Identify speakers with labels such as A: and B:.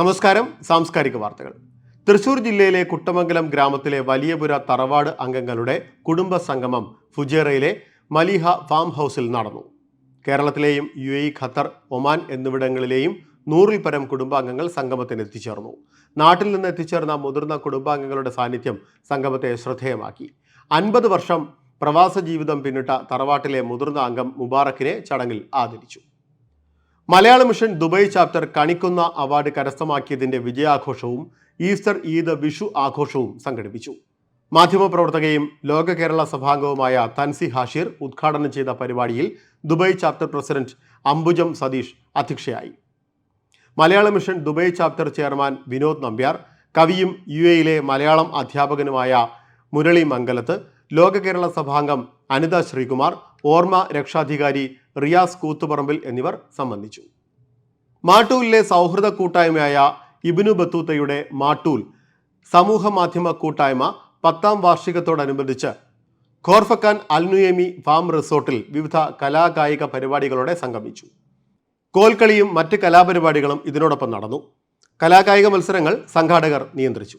A: നമസ്കാരം. സാംസ്കാരിക വാർത്തകൾ. തൃശൂർ ജില്ലയിലെ കുട്ടമംഗലം ഗ്രാമത്തിലെ വലിയപുര തറവാട് അംഗങ്ങളുടെ കുടുംബ സംഗമം ഫുജേറയിലെ മലിഹ ഫാം ഹൗസിൽ നടന്നു. കേരളത്തിലെയും യു എ ഖത്തർ ഒമാൻ എന്നിവിടങ്ങളിലെയും നൂറിൽ പരം കുടുംബാംഗങ്ങൾ സംഗമത്തിന് എത്തിച്ചേർന്നു. നാട്ടിൽ നിന്ന് എത്തിച്ചേർന്ന മുതിർന്ന കുടുംബാംഗങ്ങളുടെ സാന്നിധ്യം സംഗമത്തെ ശ്രദ്ധേയമാക്കി. അൻപത് വർഷം പ്രവാസ ജീവിതം പിന്നിട്ട തറവാട്ടിലെ മുതിർന്ന അംഗം മുബാറക്കിനെ ചടങ്ങിൽ ആദരിച്ചു. മലയാള മിഷൻ ദുബായ് ചാപ്റ്റർ കണിക്കുന്ന അവാർഡ് കരസ്ഥമാക്കിയതിന്റെ വിജയാഘോഷവും ഈസ്റ്റർ ഈദ് വിഷു ആഘോഷവും സംഘടിപ്പിച്ചു. മാധ്യമപ്രവർത്തകയും ലോക കേരള സഭാംഗവുമായ തൻസി ഹാഷിർ ഉദ്ഘാടനം ചെയ്ത പരിപാടിയിൽ Dubai chapter president Ambujam Satheesh അധ്യക്ഷയായി. Malayala mission Dubai chapter chairman Vinod Nambiar കവിയും യു എയിലെ മലയാളം അധ്യാപകനുമായ മുരളി മംഗലത്ത് ലോക കേരള സഭാംഗം അനിത ശ്രീകുമാർ ഓർമ്മ രക്ഷാധികാരി റിയാസ് കൂത്തുപറമ്പിൽ എന്നിവർ സംബന്ധിച്ചു. മാട്ടൂലിലെ സൗഹൃദ കൂട്ടായ്മയായ ഇബിനു ബത്തൂത്തയുടെ മാട്ടൂൽ സമൂഹ മാധ്യമ കൂട്ടായ്മ പത്താം വാർഷികത്തോടനുബന്ധിച്ച് ഖോർഫക്കാൻ അൽനുയമി ഫാം റിസോർട്ടിൽ വിവിധ കലാകായിക പരിപാടികളോടെ സംഗമിച്ചു. കോൽക്കളിയും മറ്റ് കലാപരിപാടികളും ഇതിനോടൊപ്പം നടന്നു. കലാകായിക മത്സരങ്ങൾ സംഘാടകർ നിയന്ത്രിച്ചു.